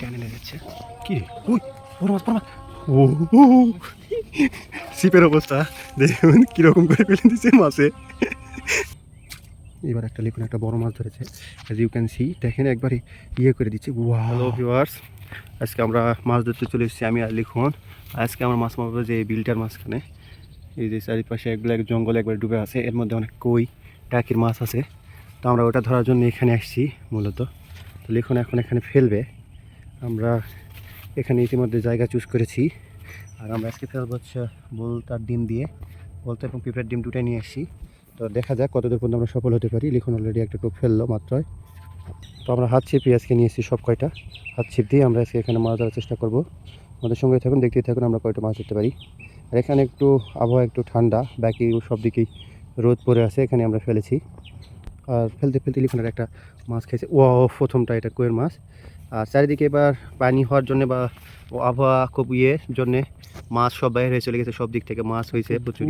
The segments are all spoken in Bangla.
ক্যানে যাচ্ছে কি রে? উই বড় মাছ বড় মাছ ও। সিপের অবস্থা। দেখুন কীরকম করে ফেলে দিচ্ছে মাছে এবার একটা লিখুন একটা বড় মাছ ধরেছে। অ্যাজ ইউ ক্যান সি দেখেন একবারে ইয়ে করে দিচ্ছে। হ্যালো ভিউয়ার্স আজকে আমরা মাছ ধরতে চলে এসেছি আমি আর লিখুন। আজকে আমরা মাছ মারবো যে বিলটার মাঝখানে। এই যে চারিপাশে এগুলো এক জঙ্গল একবার ডুবে আছে। এর মধ্যে অনেক কই টাকির মাছ আছে। তো আমরা ওটা ধরার জন্য এখানে আসছি মূলত। তো লিখুন এখন এখানে ফেলবে। আমরা এখানে ইতিমধ্যে জায়গা চুজ করেছি। আর আমরা আজকে ফেলব হচ্ছে বোলতার ডিম দিয়ে। বলতে এবং পিঁপড়ার ডিম দুটাই নিয়ে আসছি তো দেখা যাক কতদূর পর্যন্ত আমরা সফল হতে পারি। লিখুন অলরেডি একটা টোপ ফেলল মাত্রই। তো আমরা হাত ছিপি আজকে নিয়ে এসেছি সব কয়টা। হাত ছিপ দিয়ে আমরা আজকে এখানে মাছ ধরার চেষ্টা করব। আমাদের সঙ্গে থাকুন, দেখতেই থাকুন, আমরা কয়টা মাছ ধরতে পারি। আর এখানে একটু আবহাওয়া একটু ঠান্ডা, বাকি সব দিকেই রোদ পড়ে আছে, এখানে আমরা ফেলেছি। আর ফেলতে ফেলতে লিখুনের একটা মাছ খেয়েছে। ও প্রথমটা এটা কোয়ের মাছ। আর চারিদিকে এবার পানি হওয়ার জন্য বা আবহাওয়া খুব ইয়ের জন্যে মাছ সব বাইরে হয়ে চলে গেছে সব দিক থেকে মাছ হয়েছে প্রচুর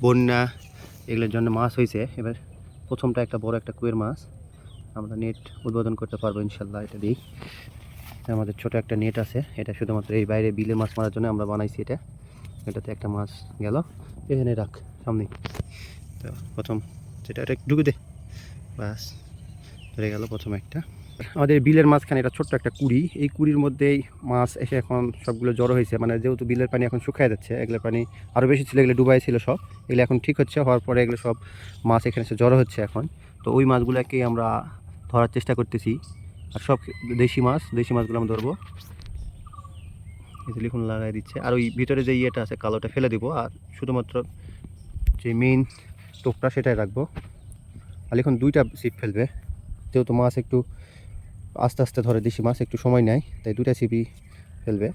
বন্যা এগুলোর জন্য মাছ হয়েছে। এবার প্রথমটা একটা বড় একটা কুয়ের মাছ। আমরা নেট উদ্বোধন করতে পারব ইনশাল্লাহ এটা দিয়েই। আমাদের ছোট একটা নেট আছে এটা শুধুমাত্র এই বাইরে বিলে মাছ মারার জন্য আমরা বানাইছি এটা। এটাতে একটা মাছ গেল। এখানে রাখ সামনে তো প্রথম যেটা এটা ঢুকে দে। বাস ধরে গেল প্রথম একটা। আমাদের বিলের মাঝখানে এটা ছোট্ট একটা কুড়ি। এই কুড়ির মধ্যেই মাছ এসে এখন সবগুলো জড়ো হয়েছে। মানে যেহেতু বিলের পানি এখন শুকায় যাচ্ছে এগুলোর পানি আরও বেশি ছিল, এগুলো ডুবাই ছিল সব। এগুলো এখন ঠিক হচ্ছে, হওয়ার পরে এগুলো সব মাছ এখানে এসে জড়ো হচ্ছে এখন। তো ওই মাছগুলোকেই আমরা ধরার চেষ্টা করতেছি। আর সব দেশি মাছ, দেশি মাছগুলো আমরা ধরবো। এই যে লিখুন লাগাই দিচ্ছে। আর ওই ভিতরে যে ইয়েটা আছে, কালোটা ফেলে দিব। আর শুধুমাত্র যে মেইন টোপটা সেটাই রাখব। আর লিখুন দুইটা সিপ ফেলবে। যেহেতু মাছ একটু আস্তে আস্তে ধরে দেশি মাছ, একটু সময় নেয়, তাই দুইটা ছিপি ফেলবে।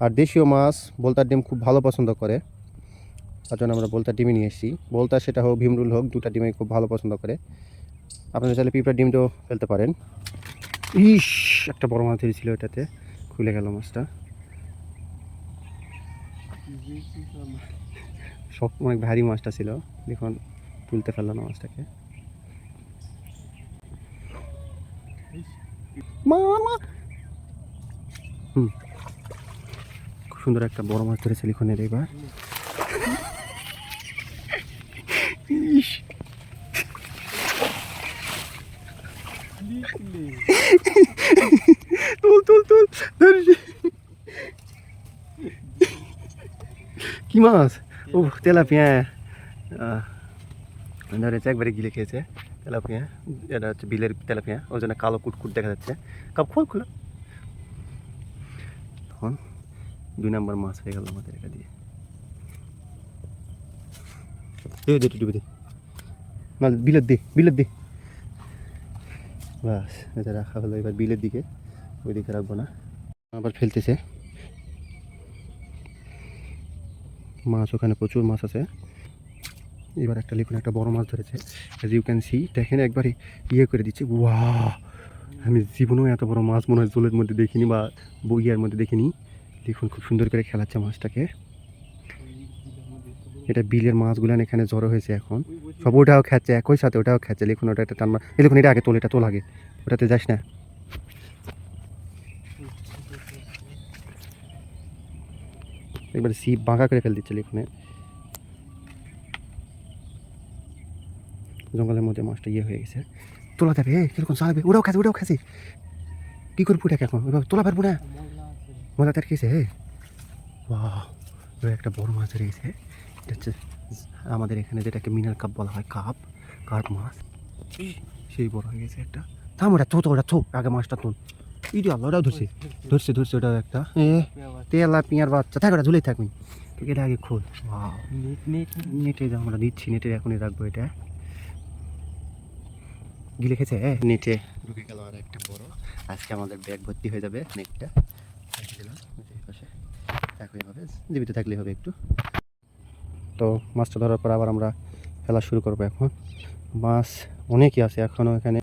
আর দেশীয় মাছ, বলতার ডিম খুব ভালো পছন্দ করে, তার জন্য আমরা বলতার ডিমই নিয়ে এসেছি। বলতা সেটা হোক, ভীমরুল হোক দুটা ডিমই খুব ভালো পছন্দ করে। আপনারা চাইলে পিঁপড়ার ডিমটাও ফেলতে পারেন। ইস, একটা বড় মাছ ধরেছিল এটাতে, খুলে গেল মাছটা। সব অনেক ভারী মাছটা ছিল, দেখুন, তুলতে ফেললাম না হুম। খুব সুন্দর একটা বড় মাছ ধরেছে লিখনের এবার। ইস। তুল তুল তুল কি মাছ? ও তেলাপিয়া। ধরেছে একবারে গিলে খেয়েছে। তেলাপিয়া, এটা হচ্ছে বিলের তেলাপিয়া ওই জন্য কালো কুটকুট দেখা যাচ্ছে। কাপ খোল, খোলা। তখন দুই নম্বর মাছ হয়ে গেল আমাদের এটা দিয়ে। বিলের দি বিলের দি। বাস, এটা রাখা হলো এবার বিলের দিকে ওই দিকে রাখব না। আবার ফেলতেছে। মাছ ওখানে প্রচুর মাছ আছে। এবার একটা লিখুন, একটা বড় মাছ ধরেছে। অ্যাজ ইউ ক্যান সি দেখেন একবারে ইয়ে করে দিচ্ছে। ওয়া আমি জীবনেও এত বড় মাছ মনে হয় জলের মধ্যে দেখিনি বা বইয়ার মধ্যে দেখিনি। দেখুন খুব সুন্দর করে খেলাচ্ছে মাছটাকে। এটা বিলের মাছগুলো এখানে জড়ো হয়েছে এখন। সব ওটাও খাচ্ছে একই সাথে ওটাও খাচ্ছে লিখুন, ওটা একটা টানমা এই দেখুন এটা আগে তোল, এটা তোল আগে। ওটাতে যাস না। একবার সিপ বাঁকা করে ফেল দিচ্ছে লিখুনে। জঙ্গলের মধ্যে মাছটা ইয়ে হয়ে গেছে। তোলা যাবে এ, কীরকম চালাবে ওরাও খাচ্ছে ওরাও খাচ্ছে কী করব এটাকে এখন? ওইভাবে তোলা পারব না। মজা তার খেয়েছে হে বাহ এবার একটা বড় মাছ ধরে গেছে এটা হচ্ছে আমাদের এখানে যেটাকে মিনার কাপ বলা হয় কাপ কার্প মাছ। সেই বড় হয়ে গেছে একটা। থাম ওটা থো ওটা থো আগে মাছটা তুল ইডি আল্লাহ ওটাও ধরছে। ধরছে ধরছে ওটাও একটা এ তেলা পিঁয়ার বাচ্চা থাক ওটা ঝুলেই থাকবি এটা আগে খোল। নেটে আমরা দিচ্ছি নেটে এখনই রাখব এটা। গিলে হ্যাঁ নেটে ঢুকে গেল আর একটা বড়। আজকে আমাদের ব্যাগ ভর্তি হয়ে যাবে নেটটা রেখে দিলাম এই পাশে। একই হবে জীবিত থাকলে হবে একটু। তো মাছটা ধরার পর আবার আমরা খেলা শুরু করব এখন। মাছ অনেকই আছে এখনও এখানে।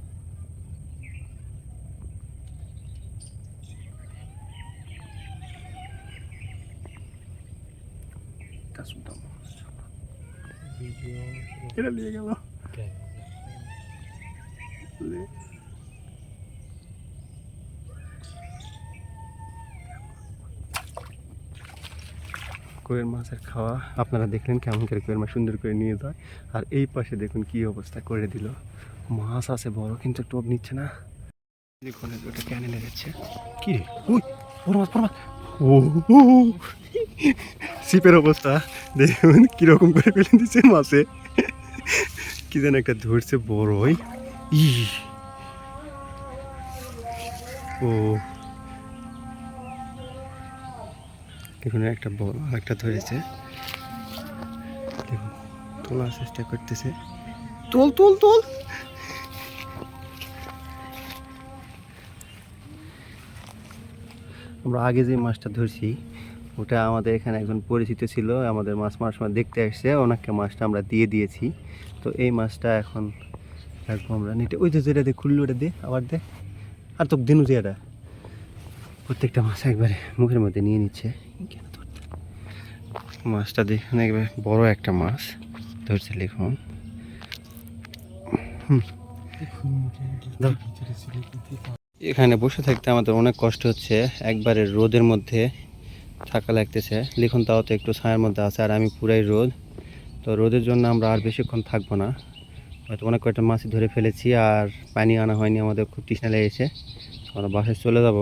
এটা নিয়ে গেল কোয়েল মাছের খাওয়া। আপনারা দেখলেন কেমন করে কোয়েল মাছ সুন্দর করে নিয়ে যায়। আর এই পাশে দেখুন কি অবস্থা করে দিল। মাছ আছে বড় কিন্তু টোপ নিচ্ছে না। দেখুন ওটা কি রে? উই বড় মাছ বড় মাছ। ও সিপের অবস্থা। দেখুন কীরকম করে ফেলে দিচ্ছে মাছে। কি যেন একটা ধরছে বড়ই। ই ও। দেখুন, একটা একটা ধরেছে। তোলার চেষ্টা করতেছে। তোল তোল তোল। আমরা আগে যে মাছটা ধরছি, ওটা আমাদের এখানে একজন পরিচিত ছিল, আমাদের মাছ মারার সময় দেখতে আসছে, ওনাকে মাছটা আমরা দিয়ে দিয়েছি। তো এই মাছটা এখন রাখব আমরা নিতে, ওই যে যেটা দে, খুললো ওটা দে, আবার দে। আর তো দিনু যে এটা। প্রত্যেকটা মাছ একবারে মুখের মধ্যে নিয়ে নিচ্ছে। মাছটা দেখুন একবারে বড় একটা মাছ। ধরছে লিখুন। এখানে বসে থাকতে আমাদের অনেক কষ্ট হচ্ছে। একবারে রোদের মধ্যে থাকা লাগতেছে। লিখুন তাও তো একটু ছায়ার মধ্যে আছে, আর আমি পুরাই রোদ। তো রোদের জন্য আমরা আর বেশিক্ষণ থাকব না। হয়তো অনেক কয়েকটা মাছ ধরে ফেলেছি আর পানি আনা হয়নি, আমাদের খুব তৃষ্ণা লেগেছে। আমরা বাসায় চলে যাব।